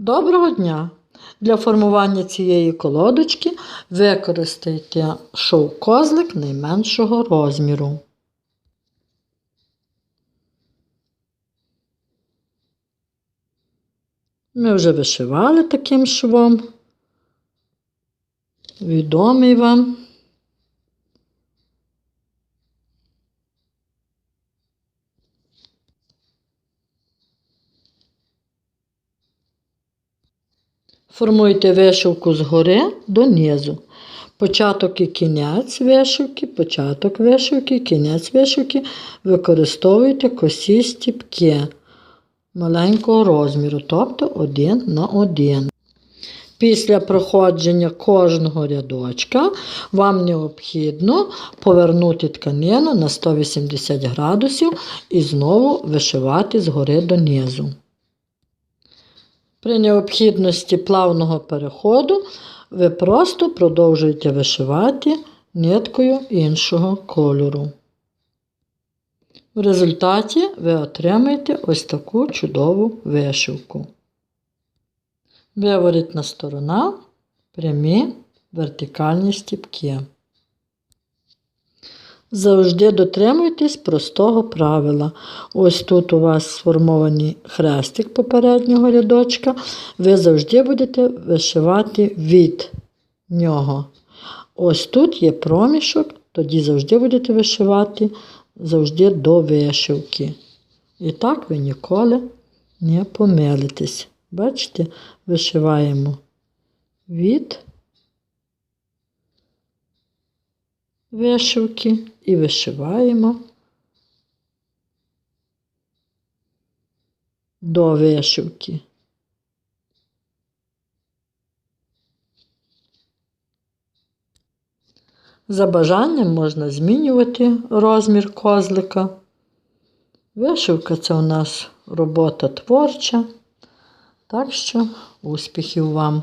Доброго дня! Для формування цієї колодочки використайте шов-козлик найменшого розміру. Ми вже вишивали таким швом. Відомий вам. Формуйте вишивку згори донизу. Початок і кінець вишивки, початок вишивки, кінець вишивки використовуйте косі стіпки маленького розміру, тобто один на один. Після проходження кожного рядочка вам необхідно повернути тканину на 180 градусів і знову вишивати згори донизу. При необхідності плавного переходу ви просто продовжуєте вишивати ниткою іншого кольору. В результаті ви отримаєте ось таку чудову вишивку. Виворітна сторона, прямі вертикальні стіпки. Завжди дотримуйтесь простого правила. Ось тут у вас сформований хрестик попереднього рядочка. Ви завжди будете вишивати від нього. Ось тут є проміжок, тоді завжди будете вишивати завжди до вишивки. І так ви ніколи не помилитесь. Бачите, вишиваємо від вишивки і вишиваємо до вишивки. За бажанням можна змінювати розмір козлика. Вишивка це у нас робота творча. Так що успіхів вам!